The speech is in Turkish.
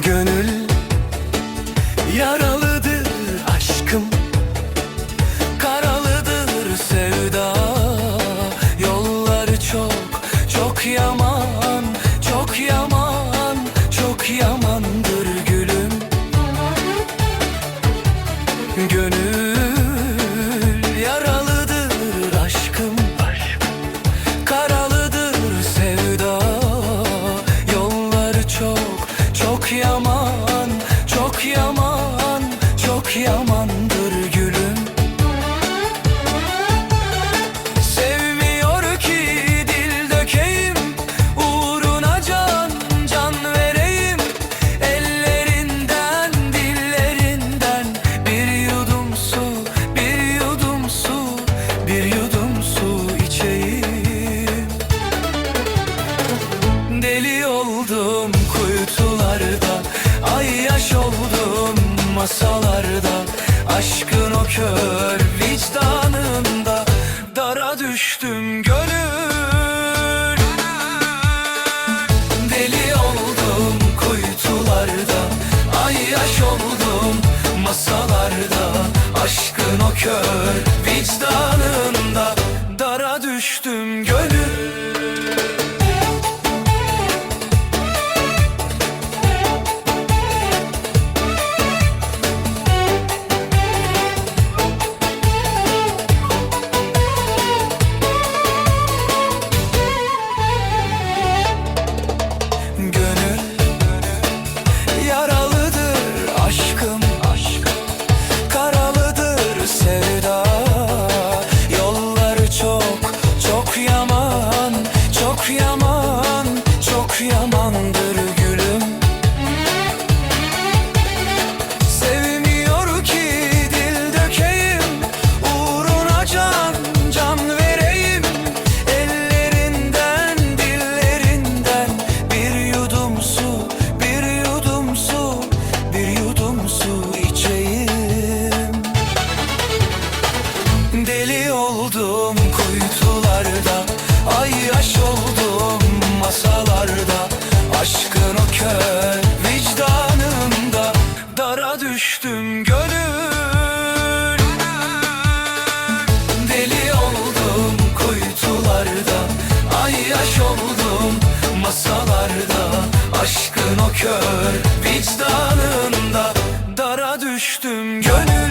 Gönül yaralıdır çok yamandır gülüm. Sevmiyor ki dil dökeyim Uğruna can can vereyim. Ellerinden dillerinden Bir yudum su bir yudum su Bir yudum su içeyim. Deli oldum kuytularda Ay yaş oldum masalarda Aşkın o kör vicdanında Dara düştüm gönül. Deli oldum kuytularda Ay yaş oldum masalarda. Aşkın o kör vicdanında Dara düştüm Gönül yamandır Kasalarda aşkın o kör vicdanında Dara düştüm gönül